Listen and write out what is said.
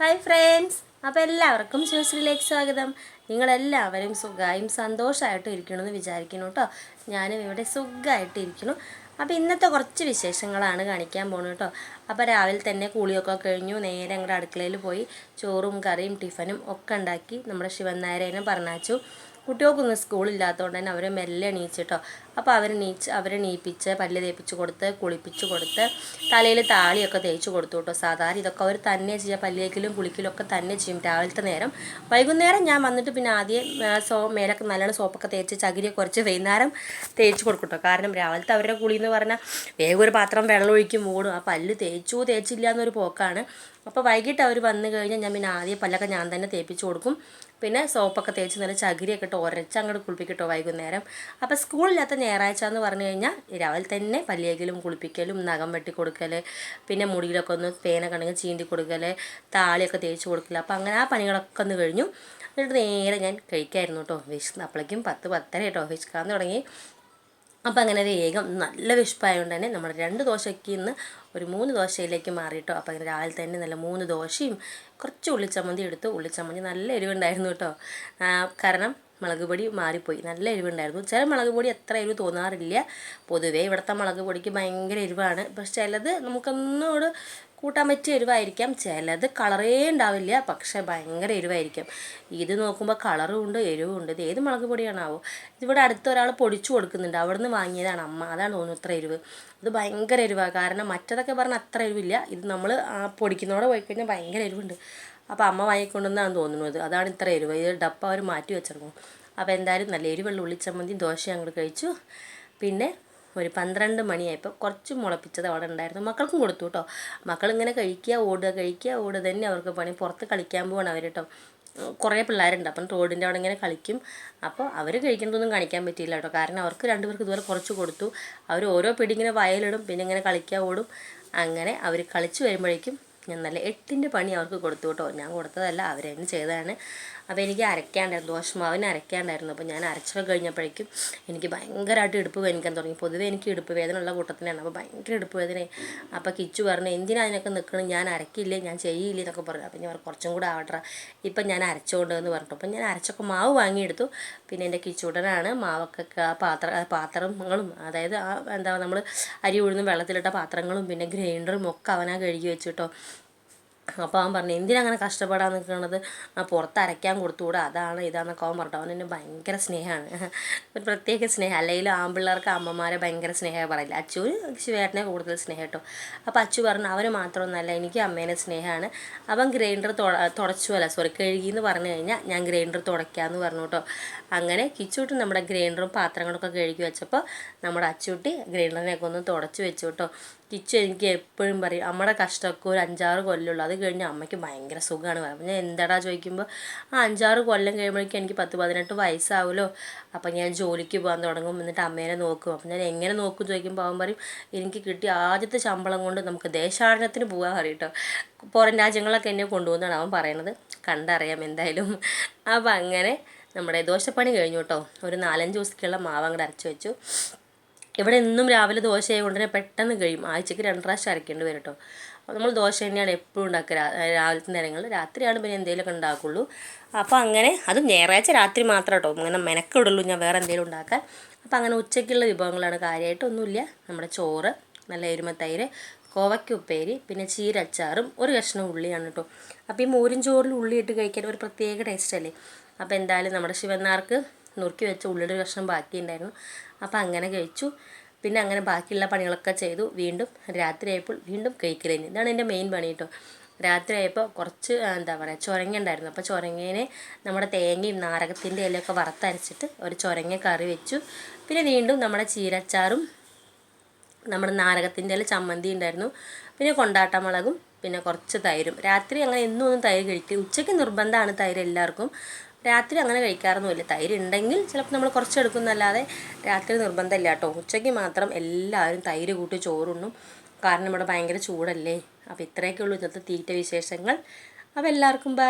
Hi friends അപ്പോൾ എല്ലാവർക്കും ശിവശ്രീലേക്ക് സ്വാഗതം. നിങ്ങളെല്ലാവരും സുഖമായും സന്തോഷമായിട്ടും ഇരിക്കണമെന്ന് വിചാരിക്കുന്നു കേട്ടോ. ഞാനും ഇവിടെ സുഖമായിട്ട് ഇരിക്കുന്നു. അപ്പോൾ ഇന്നത്തെ കുറച്ച് വിശേഷങ്ങളാണ് കാണിക്കാൻ പോകുന്നത് കേട്ടോ. അപ്പോൾ രാവിലെ തന്നെ കുളിയൊക്കെ കഴിഞ്ഞു. നേരെ അങ്ങോട്ട് അടുക്കളയിൽ പോയി ചോറും കറിയും ടിഫനും ഒക്കെ ഉണ്ടാക്കി നമ്മുടെ ശിവൻ നായരേനെ പറഞ്ഞാച്ചു കുട്ടികൾക്കൊന്നും സ്കൂളില്ലാത്തതുകൊണ്ട് തന്നെ അവർ മെല്ലെ എണീച്ചിട്ടോ അപ്പോൾ അവർ നീച്ച് അവരെ നീപ്പിച്ച് പല്ല് തേപ്പിച്ച് കൊടുത്ത് കുളിപ്പിച്ച് കൊടുത്ത് തലയിൽ താളിയൊക്കെ തേച്ച് കൊടുത്തു കേട്ടോ സാധാരണ. ഇതൊക്കെ അവർ തന്നെ ചെയ്യുക പല്ലേക്കിലും കുളിക്കലും ഒക്കെ തന്നെ ചെയ്യും രാവിലത്തെ നേരം. വൈകുന്നേരം ഞാൻ വന്നിട്ട് പിന്നെ ആദ്യം സോ മേലൊക്കെ നല്ലോണം സോപ്പൊക്കെ തേച്ച് ചകിരിയൊക്കെ കുറച്ച് വൈകുന്നേരം തേച്ച് കൊടുക്കും കാരണം രാവിലത്തെ അവരുടെ കുളി എന്ന് പറഞ്ഞാൽ വേഗം ഒരു പാത്രം വെള്ളം ഒഴിക്കും മൂടും. ആ പല്ല് തേച്ചു തേച്ചില്ല എന്നൊരു പോക്കാണ്. അപ്പോൾ വൈകിട്ട് അവർ വന്നു കഴിഞ്ഞാൽ ഞാൻ പിന്നെ ആദ്യം പല്ലൊക്കെ ഞാൻ തന്നെ തേപ്പിച്ച് കൊടുക്കും. പിന്നെ സോപ്പൊക്കെ തേച്ച് നല്ല ചകിരിയൊക്കെ ഇട്ട് ഉരച്ച് അങ്ങോട്ട് കുളിപ്പിക്കട്ടോ വൈകുന്നേരം. അപ്പോൾ സ്കൂളില്ലാത്ത ഞായറാഴ്ച എന്ന് പറഞ്ഞു കഴിഞ്ഞാൽ രാവിലെ തന്നെ പല്ലിയേക്കലും കുളിപ്പിക്കലും നഖം വെട്ടി കൊടുക്കൽ പിന്നെ മുടിയിലൊക്കെ ഒന്ന് പേനൊക്കെ ഉണ്ടെങ്കിൽ ചീന്തി കൊടുക്കൽ താളിയൊക്കെ തേച്ച് കൊടുക്കൽ അപ്പോൾ അങ്ങനെ ആ പണികളൊക്കെ ഒന്ന് കഴിഞ്ഞു. എന്നിട്ട് നേരെ ഞാൻ കഴിക്കായിരുന്നു കേട്ടോ വിശന്ന് അപ്പോഴേക്കും പത്ത് പത്തര കേട്ടോ വിശക്കാൻ തുടങ്ങി. അപ്പോൾ അങ്ങനെ വേഗം നല്ല വിശപ്പായതുകൊണ്ട് തന്നെ നമ്മൾ രണ്ട് ദോശയ്ക്ക് ഇന്ന് ഒരു മൂന്ന് ദോശയിലേക്ക് മാറിയിട്ടോ. അപ്പോൾ അങ്ങനെ രാവിലെ തന്നെ നല്ല മൂന്ന് ദോശയും കുറച്ച് ഉള്ളിച്ചമ്മന്തി എടുത്തു ഉള്ളിച്ചമ്മന്തി നല്ല എരിവുണ്ടായിരുന്നു കേട്ടോ കാരണം മുളക് പൊടി മാറിപ്പോയി. നല്ല എരിവുണ്ടായിരുന്നു. ചില മുളക് പൊടി അത്ര എരിവ് തോന്നാറില്ല. പൊതുവേ ഇവിടുത്തെ മുളക് പൊടിക്ക് ഭയങ്കര എരിവാണ്. പക്ഷെ ചിലത് നമുക്കൊന്നോട് കൂട്ടാൻ പറ്റിയ എരിവായിരിക്കാം. ചിലത് കളറേ ഉണ്ടാവില്ല. പക്ഷെ ഭയങ്കര എരിവായിരിക്കും. ഇത് നോക്കുമ്പോൾ കളറും ഉണ്ട് എരിവും ഉണ്ട് ഇത് ഏത് മുളക് പൊടിയാണാവോ? ഇതിവിടെ അടുത്ത ഒരാൾ പൊടിച്ചു കൊടുക്കുന്നുണ്ട്. അവിടുന്ന് വാങ്ങിയതാണ് അമ്മ. അതാണ് തോന്നുന്നു ഇത്ര എരിവ്. ഇത് ഭയങ്കര എരിവാണ് കാരണം മറ്റതൊക്കെ പറഞ്ഞാൽ അത്ര എരിവില്ല. ഇത് നമ്മൾ പൊടിക്കുന്നതോടെ പോയി കഴിഞ്ഞാൽ ഭയങ്കര എരിവുണ്ട്. അപ്പോൾ അമ്മ വാങ്ങിക്കൊണ്ടെന്നാണ് തോന്നുന്നത്. അതാണ് ഇത്ര എരിവ്. ഇത് ഡപ്പ അവർ മാറ്റി വെച്ചിരുന്നു അപ്പോൾ എന്തായാലും നല്ല എരിവുള്ള ഉള്ളിച്ചമ്മന്തി ദോശ അങ്ങോട്ട് കഴിച്ചു. പിന്നെ ഒരു പന്ത്രണ്ട് മണിയായപ്പോൾ കുറച്ച് മുളപ്പിച്ചത് അവിടെ ഉണ്ടായിരുന്നു. മക്കൾക്കും കൊടുത്തു കേട്ടോ. മക്കളിങ്ങനെ കഴിക്കുക ഓടുക കഴിക്കുക ഓടുക തന്നെ അവർക്ക് പണി. പുറത്ത് കളിക്കാൻ പോകണം അവർ കേട്ടോ. കുറേ പിള്ളേരുണ്ട്. അപ്പം റോഡിന്റെ അവിടെ ഇങ്ങനെ കളിക്കും. അപ്പോൾ അവർ കഴിക്കുന്നതൊന്നും കാണിക്കാൻ പറ്റിയില്ല കേട്ടോ. കാരണം അവർക്ക് രണ്ടുപേർക്ക് ഇതുപോലെ കുറച്ച് കൊടുത്തു. അവർ ഓരോ പിടി ഇങ്ങനെ വയലിടും. പിന്നെ ഇങ്ങനെ കളിക്കാൻ ഓടും. അങ്ങനെ അവർ കളിച്ച് വരുമ്പോഴേക്കും ഞാൻ നല്ല എട്ടിന്റെ പണി അവർക്ക് കൊടുത്തു കേട്ടോ. ഞാൻ കൊടുത്തതല്ല അവരെന്നെ ചെയ്തതാണ്. അപ്പോൾ എനിക്ക് അരയ്ക്കാണ്ടായിരുന്നു ദോശമാവിന് അരയ്ക്കാണ്ടായിരുന്നു. അപ്പോൾ ഞാൻ അരച്ചൊക്കെ കഴിഞ്ഞപ്പോഴേക്കും എനിക്ക് ഭയങ്കരമായിട്ട് ഇടുപ്പ് വേദനിക്കാൻ തുടങ്ങി. പൊതുവേ എനിക്ക് ഇടുപ്പ് വേദന ഉള്ള കൂട്ടത്തിനാണ് അപ്പോൾ ഭയങ്കര ഇടുപ്പ് വേദന അപ്പോൾ കിച്ചു പറഞ്ഞു എന്തിനാ അതിനൊക്കെ നിൽക്കണം? ഞാൻ അരക്കില്ലേ ഞാൻ ചെയ്യില്ലേ? എന്നൊക്കെ പറഞ്ഞു. അപ്പോൾ ഞാൻ കുറച്ചും കൂടെ ആവട്ടെ ഇപ്പം ഞാൻ അരച്ചുകൊണ്ട് എന്ന് പറഞ്ഞു അപ്പം ഞാൻ അരച്ചൊക്കെ മാവ് വാങ്ങിയെടുത്തു. പിന്നെ എന്റെ കിച്ചുടനാണ് മാവൊക്കെ പാത്ര പാത്രങ്ങളും അതായത് ആ എന്താ നമ്മൾ അരി ഉഴുന്ന് വെള്ളത്തിലിട്ട പാത്രങ്ങളും പിന്നെ ഗ്രൈൻഡറും ഒക്കെ അവനാ കഴുകി വെച്ചു കേട്ടോ. അപ്പോൾ അവൻ പറഞ്ഞു എന്തിനങ്ങനെ കഷ്ടപ്പെടാൻ നിൽക്കുന്നത് പുറത്ത് അരയ്ക്കാൻ കൊടുത്തുകൂടാ അതാണ് ഇതാണെന്നൊക്കെ അവൻ പറഞ്ഞു അവൻ ഭയങ്കര സ്നേഹമാണ്. ഒരു പ്രത്യേക സ്നേഹം. അല്ലെങ്കിൽ ആമ്പിള്ളേർക്ക് അമ്മമാരെ ഭയങ്കര സ്നേഹം പറയില്ല. അച്ചു ശിവേട്ടനെ കൂടുതൽ സ്നേഹം കേട്ടോ. അപ്പോൾ അച്ചു പറഞ്ഞു അവന് മാത്രമൊന്നല്ല എനിക്ക് അമ്മേനെ സ്നേഹമാണ്. അവൻ ഗ്രൈൻഡർ തുടച്ചു അല്ല സോറി കഴുകി എന്ന് പറഞ്ഞു കഴിഞ്ഞാൽ ഞാൻ ഗ്രൈൻഡർ തുടയ്ക്കാമെന്ന് പറഞ്ഞു കേട്ടോ. അങ്ങനെ കിച്ചൂട്ടി നമ്മുടെ ഗ്രൈൻഡറും പാത്രങ്ങളൊക്കെ കഴുകി വെച്ചപ്പോൾ നമ്മുടെ അച്ചുട്ടി ഗ്രൈൻഡറിനെയൊക്കെ ഒന്ന് തുടച്ച് വെച്ചു കേട്ടോ. കിച്ചു എനിക്ക് എപ്പോഴും പറയും നമ്മുടെ കഷ്ടമൊക്കെ ഒരു അഞ്ചാറ് കൊല്ലമുള്ളൂ അത് കഴിഞ്ഞ് അമ്മയ്ക്ക് ഭയങ്കര സുഖമാണ് പറയുന്നത് ഞാൻ എന്താടാ ചോദിക്കുമ്പോൾ ആ അഞ്ചാറ് കൊല്ലം കഴിയുമ്പോഴേക്കും എനിക്ക് പത്ത് പതിനെട്ട് വയസ്സാവുമല്ലോ അപ്പം ഞാൻ ജോലിക്ക് പോകാൻ തുടങ്ങും. എന്നിട്ട് അമ്മേനെ നോക്കും. അപ്പം ഞാൻ എങ്ങനെ നോക്കും ചോദിക്കുമ്പോൾ അവൻ പറയും എനിക്ക് കിട്ടിയ ആദ്യത്തെ ശമ്പളം കൊണ്ട് നമുക്ക് ദേശാടനത്തിന് പോകാൻ അറിയട്ടോ പുറം രാജ്യങ്ങളൊക്കെ എന്നെ കൊണ്ടുപോകുന്നതാണ് അവൻ പറയുന്നത് കണ്ടറിയാം എന്തായാലും. അപ്പം അങ്ങനെ നമ്മുടെ ദോശപ്പണി കഴിഞ്ഞു കേട്ടോ ഒരു നാലഞ്ച് ദിവസത്തേക്കുള്ള മാവ് അങ്ങോട്ട് അരച്ച് വെച്ചു. ഇവിടെ എന്നും രാവിലെ ദോശയായി കൊണ്ടുതന്നെ തന്നെ പെട്ടെന്ന് കഴിയും. ആഴ്ചക്ക് രണ്ട് പ്രാവശ്യം അരയ്ക്കേണ്ടി വരും കേട്ടോ അപ്പോൾ നമ്മൾ ദോശ തന്നെയാണ് എപ്പോഴും ഉണ്ടാക്കുക രാവിലത്തെ നേരങ്ങളിൽ. രാത്രിയാണ് പിന്നെ എന്തെങ്കിലുമൊക്കെ ഉണ്ടാക്കുള്ളൂ. അപ്പോൾ അങ്ങനെ അതും ഞായറാഴ്ച രാത്രി മാത്രം കേട്ടോ. അങ്ങനെ മെനക്കിടുള്ളൂ ഞാൻ വേറെ എന്തെങ്കിലും ഉണ്ടാക്കാൻ. അപ്പോൾ അങ്ങനെ ഉച്ചയ്ക്കുള്ള വിഭവങ്ങളാണ് കാര്യമായിട്ടൊന്നുമില്ല നമ്മുടെ ചോറ് നല്ല എരുമത്തൈര് കോവയ്ക്ക ഉപ്പേരി പിന്നെ ചീരച്ചാറും ഒരു കഷ്ണം ഉള്ളിയാണ് കേട്ടോ. അപ്പോൾ ഈ മോരും ചോറിൽ ഉള്ളി ഇട്ട് കഴിക്കാൻ ഒരു പ്രത്യേക ടേസ്റ്റ് അല്ലേ? അപ്പോൾ എന്തായാലും നമ്മുടെ ശിവനാർക്ക് നുറുക്കി വെച്ച ഉള്ളിയുടെ ഒരു കഷ്ണം ബാക്കിയുണ്ടായിരുന്നു. അപ്പോൾ അങ്ങനെ കഴിച്ചു. പിന്നെ അങ്ങനെ ബാക്കിയുള്ള പണികളൊക്കെ ചെയ്തു. വീണ്ടും രാത്രിയായപ്പോൾ വീണ്ടും കേക്ക് കഴിഞ്ഞു ഇതാണ് എന്റെ മെയിൻ പണി കേട്ടോ രാത്രിയായപ്പോൾ കുറച്ച് എന്താ പറയുക ചുരങ്ങ ഉണ്ടായിരുന്നു. അപ്പോൾ ചുരങ്ങേനെ നമ്മുടെ തേങ്ങയും നാരകത്തിന്റെ ഇലയൊക്കെ വറുത്തരച്ചിട്ട് ഒരു ചുരങ്ങ കറി വെച്ചു. പിന്നെ വീണ്ടും നമ്മുടെ ചീരച്ചാറും നമ്മുടെ നാരകത്തിന്റെ ഇല ചമ്മന്തി ഉണ്ടായിരുന്നു. പിന്നെ കൊണ്ടാട്ടമുളകും പിന്നെ കുറച്ച് തൈരും. രാത്രി അങ്ങനെ എന്നും ഒന്നും തൈര് കഴിക്കും ഉച്ചയ്ക്ക് നിർബന്ധമാണ് തൈര് എല്ലാവർക്കും. രാത്രി അങ്ങനെ കഴിക്കാറൊന്നുമില്ല. തൈര് ഉണ്ടെങ്കിൽ ചിലപ്പോൾ നമ്മൾ കുറച്ച് എടുക്കുന്നല്ലാതെ രാത്രി നിർബന്ധമില്ല കേട്ടോ. ഉച്ചയ്ക്ക് മാത്രം എല്ലാവരും തൈര് കൂട്ടി ചോറുണ്ണും. കാരണം ഇവിടെ ഭയങ്കര ചൂടല്ലേ? അപ്പോൾ ഇത്രയൊക്കെ ഉള്ളൂ ഇന്നത്തെ തീറ്റ വിശേഷങ്ങൾ. അപ്പോൾ എല്ലാവർക്കും ബൈ